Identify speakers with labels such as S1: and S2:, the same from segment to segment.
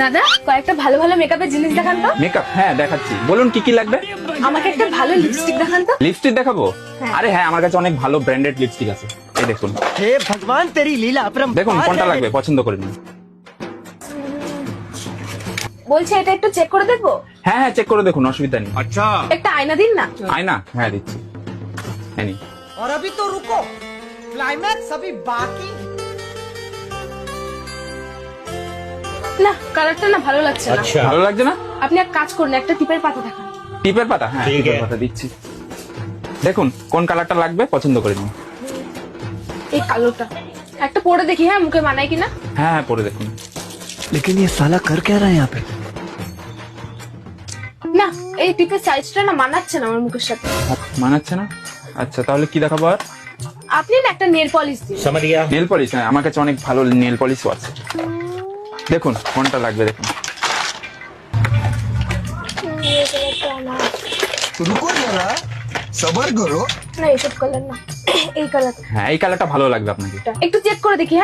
S1: দাদা কয়েকটা ভালো ভালো মেকআপের জিনিস দেখান তো
S2: মেকআপ হ্যাঁ দেখাচ্ছি বলুন কি কি লাগবে
S1: আমাকে একটা ভালো লিপস্টিক দেখান তো
S2: লিপস্টিক দেখাবো
S1: হ্যাঁ।
S2: আরে হ্যাঁ আমার কাছে অনেক ভালো ব্র্যান্ডেড লিপস্টিক আছে এই দেখুন
S3: हे भगवान तेरी लीला अपरम
S2: দেখুন কোনটা লাগবে পছন্দ করে নিন
S1: বলছি এটা একটু চেক করে দেখবো
S2: হ্যাঁ হ্যাঁ চেক করে দেখুন অসুবিধা নেই
S1: একটা আয়না দিন না
S2: আয়না হ্যাঁ দিচ্ছি হ্যাঁ নিন।
S3: और अभी तो रुको क्लाइमैक्स अभी बाकी
S1: না কালারটা না ভালো লাগছে না
S2: ভালো লাগছে না
S1: আপনি এক কাজ করুন একটা টিপের পাতা দেখান
S2: টিপের পাতা হ্যাঁ টিপের পাতা দিচ্ছি দেখুন কোন কালারটা লাগবে পছন্দ করে নিন
S1: এই কালোটা একটা পরে দেখি হ্যাঁ মুখে মানায় কিনা
S2: হ্যাঁ হ্যাঁ পরে দেখুন
S3: लेकिन ये साला कर क्या रहा है यहाँ पे
S1: না এই টিপের সাইজটা না মানাচ্ছে না আমার মুখের সাথে
S2: মানাচ্ছে না আচ্ছা তাহলে কি দেখাবো আর
S1: আপনি না একটা নেল পলিশ দিন
S2: নেল পলিশ হ্যাঁ আমার কাছে অনেক ভালো নেল পলিশও আছে দেখুন ফোনটা লাগবে দেখুন। হ্যাঁ,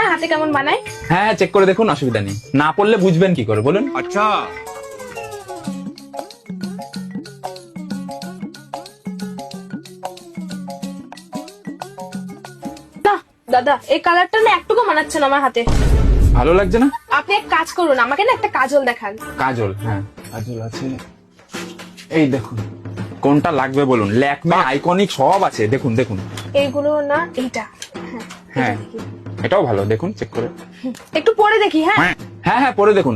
S1: হ্যাঁ, কেমন
S2: হ্যাঁ চেক করে দেখুন অসুবিধা নেই। না পড়লে বুঝবেন কি করে বলুন।
S1: আচ্ছা। দাদা এই কালারটা না একটুকু মানাচ্ছে না আমার হাতে।
S2: ভালো লাগছে না?
S1: আপনি এক কাজ করুন আমাকে না একটা কাজল দেখান।
S2: কাজল হ্যাঁ। কাজল আছে। এই দেখুন কোনটা লাগবে বলুন? ল্যাকমে আইকনিক সব আছে। দেখুন দেখুন।
S1: এইগুলো না এটা
S2: হ্যাঁ, হ্যাঁ। এটাও ভালো দেখুন চেক করে।
S1: একটু পরে দেখি হ্যাঁ?
S2: হ্যাঁ। হ্যাঁ, হ্যাঁ পরে দেখুন।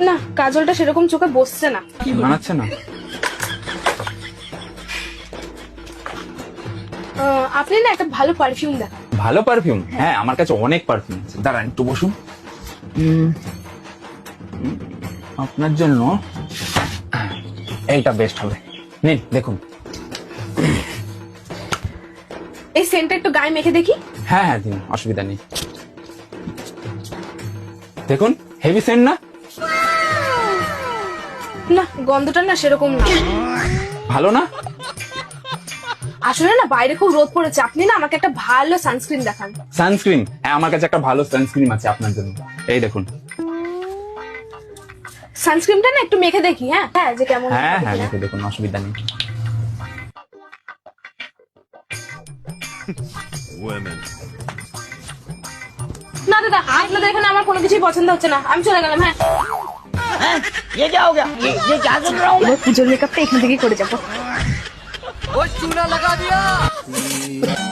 S1: না কাজলটা সেরকম চোখে বসছে না।
S2: মানাচ্ছে না?
S1: আপনি না একটা ভালো পারফিউম দেখান।
S2: ভালো পারফিউম হ্যাঁ আমার কাছে অনেক পারফিউম আছে। দাঁড়ান একটু বসুন। আপনার জন্য এইটা বেস্ট হবে। নিন দেখুন।
S1: এই সেন্টটা একটু গায়ে মেখে দেখি।
S2: হ্যাঁ হ্যাঁ দিন অসুবিধা নেই। দেখুন হেভি সেন্ট না?
S1: না গন্ধটা না সেরকম না।
S2: ভালো না?
S1: আসলে না বাইরে খুব রোদ পড়েছে আপনি না আমাকে একটা ভালো সানস্ক্রিন দেখান
S2: সানস্ক্রিন হ্যাঁ আমার কাছে একটা ভালো সানস্ক্রিন আছে আপনার জন্য এই দেখুন
S1: সানস্ক্রিনটা না একটু মেখে দেখি হ্যাঁ হ্যাঁ যে কেমন
S2: হ্যাঁ হ্যাঁ
S1: দেখি,
S2: দেখে দেখুন অসুবিধা নেই
S1: না দাদা আপনাদের এখানে আমার কোনো কিছুই পছন্দ হচ্ছে না আমি চলে গেলাম হ্যাঁ
S3: ये क्या हो गया ये, ये क्या सुन रहा हूँ
S1: এবার পুজোর মেকআপটা এখান থেকেই করে যাবো
S3: चूना लगा दिया।